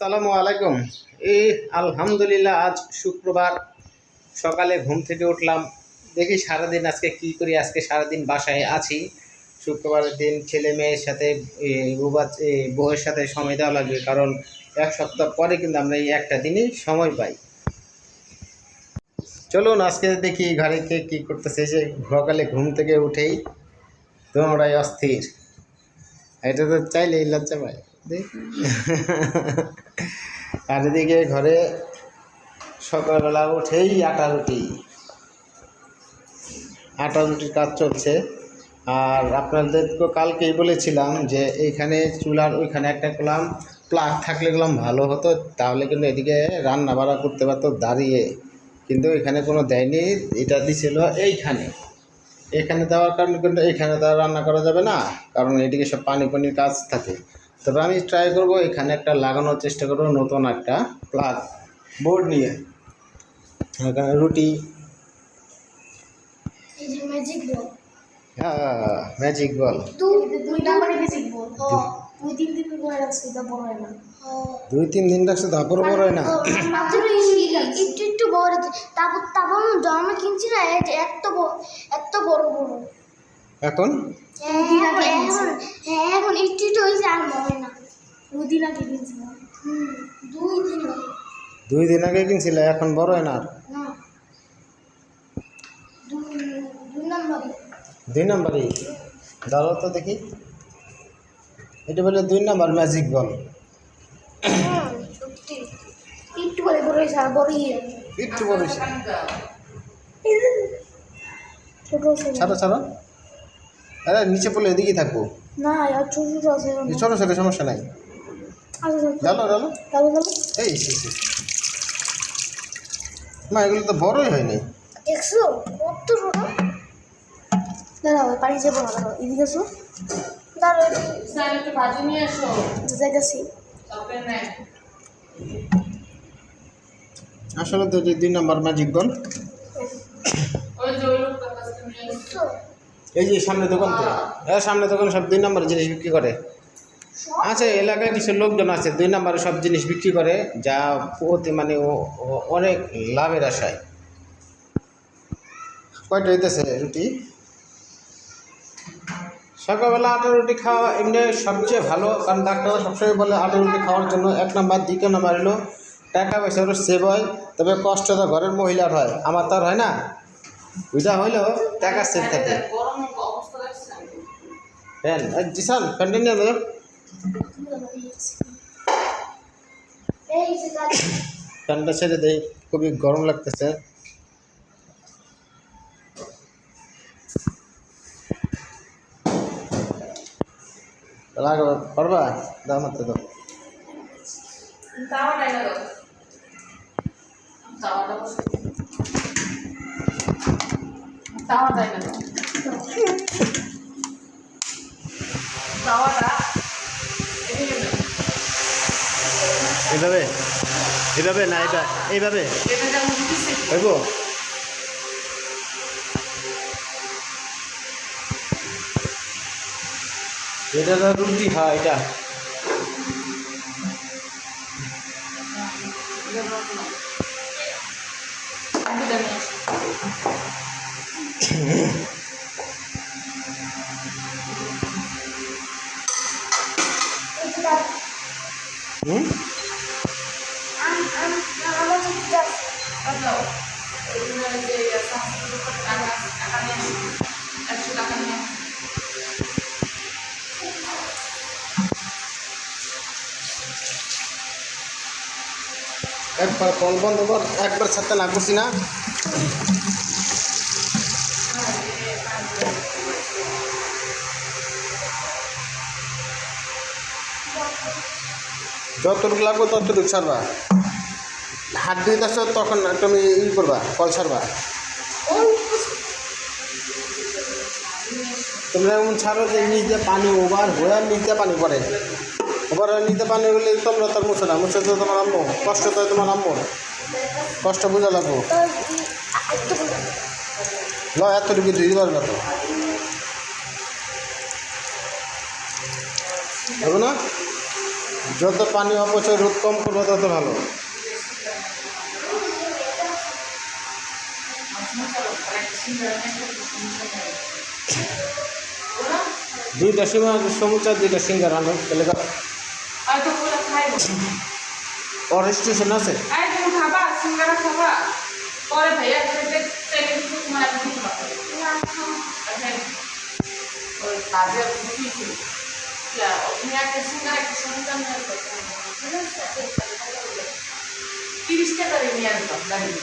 আসসালামু আলাইকুম। এই আলহামদুলিল্লাহ, আজ শুক্রবার। সকালে ঘুম থেকে উঠলাম। দেখি সারাদিন আজকে কি করি, আজকে সারাদিন বাসায় আছি। শুক্রবারের দিন ছেলে মেয়ের সাথে বউয়ের সাথে সময় দেওয়া লাগবে, কারণ এক সপ্তাহ পরে কিন্তু আমরা এই একটা দিনই সময় পাই। চলুন, আজকে দেখি ঘরে কে কী করতেছে যে সকালে ঘুম থেকে উঠেই তোমরাই অস্থির। এটা তো চাইলেই লজ্জা পায়। আর এদিকে ঘরে সকালবেলা উঠেই আটা রুটি। আটা রুটির কাজ চলছে। আর আপনাদেরকে কালকেই বলেছিলাম যে এইখানে চুলার ওইখানে একটা করলাম প্লাগ থাকলে গেলাম ভালো হতো, তাহলে কিন্তু এদিকে রান্না বাড়া করতে পারতো দাঁড়িয়ে। কিন্তু এখানে কোনো দেয়নি, এটা দিছিল এইখানে। এখানে দেওয়ার কারণে কিন্তু এখানে তো রান্না করা যাবে না, কারণ এদিকে সব পানি পানির কাজ থাকে। তবে আমি ট্রাই করব এখানে একটা লাগানোর চেষ্টা করব নতুন একটা প্লাগ বোর্ড নিয়ে। এখানে রুটি। এই যে ম্যাজিক বল ম্যাজিক বল তুই দুই তিন দিন রাখছি বড় হয় না। দুই তিন দিন রাখছে তারপর বড় হয় না। একটু একটু বড় তারপর তারপর জন্ম কিনছি না এত বড় এত বড় বড়। এখন? হ্যাঁ এখন হ্যাঁ এখন একটু একটু হয়েছে আর বড় হয় না দুই দিন আগে কিনছিলাম দুই দিন আগে। দুই দিন আগে কিনছিলে এখন বড় হয় না আর? দুই দুই নাম্বারে। দুই নাম্বারই? ধরো তো দেখি। এটা বলে দুই নাম্বার ম্যাজিক বল একটু বড় বড় হয়েছে বড় একটু বড় ছোট ছোট ছাড়ো ছাড়ো। আরে নিচে পড়লে এদিকেই থাকব। না আর ছোট ছোট আছে। ছোটো ছোটো সমস্যা নাই। ডালো ডালো এই। মা এগুলো তো বড়ই হয়নি। দেখছ? কত ছোট দাঁড়াও পানি যাব না দাঁড়াও এদিকে আসো। দাঁড়াও একটু ভাজি নিয়ে এসো যাইতেছি। আসলে তো যে দুই নাম্বার ম্যাজিক বল ওই যে ওই লোকটার কাছ থেকে নিয়ে এসো দেখছ? এই যে সামনে দোকান তো হ্যাঁ সামনে দোকানে সব দুই নাম্বার জিনিস বিক্রি করে। আছে এলাকায় কিছু লোকজন আছে দুই নাম্বারে সব জিনিস বিক্রি করে যা প্রতি মানে অনেক লাভের আশায়। কয়টা হইতেছে রুটি? সকালবেলা আটা রুটি খাওয়া এমনি সবচেয়ে ভালো কারণ ডাক্তার সবসময় বলে আটা রুটি খাওয়ার জন্য এক নাম্বার দ্বিতীয় নাম্বার হলো টাকা পয়সা ওর সেভ হয় তবে কষ্ট তো ঘরের মহিলার হয় আমার তো আর হয় না। ওইটা হইলেও টাকা সেভ থাকে। ফ্যান জিসান ফ্যানটা ফ্যানটা ছেড়ে দেই খুবই গরম লাগতেছে। লাগো পারবা দাও মাত্র দাও। তাওয়াটা এইভাবে এইভাবে না এটা এইভাবে হইব এটা রুটি? হয় এটা। হুম? একবার কল বন্ধ কর, একবার ছাড়তে না না। যতটুকু লাগবে ততটুকু ছাড়বা। হাত দিয়ে দিতেছ তখন তুমি ই করবা, কল ছাড়বা। তোমরা এমন ছাড়ো যে দিয়ে পানি ওভার হয়ে আর দিয়ে পানি পড়ে। নিচ দিয়ে পানি গেলে তোমরা তার মুছো না, মুছো তো তোমার আম্মু। কষ্ট তো তোমার আম্মু। কষ্ট বোঝা লাগবো। ল, এতটুকু ধুই পারবে তো। না? যত পানি অপচয় রোধ কম করব, তত ভালো। দুইটা সময় সমুচার দুইটা সিঙ্গার আনো তাহলে পুরো খাইব। ওর স্টেশন আছে? আই খাবা সিঙ্গারা খাবা। পরে ভাইয়া খেতে ট্রেনে কিছু কাজে একটা সিঙ্গারা একটা সন্তান তিরিশ টাকা নিয়ে আসতাম দাঁড়িয়ে।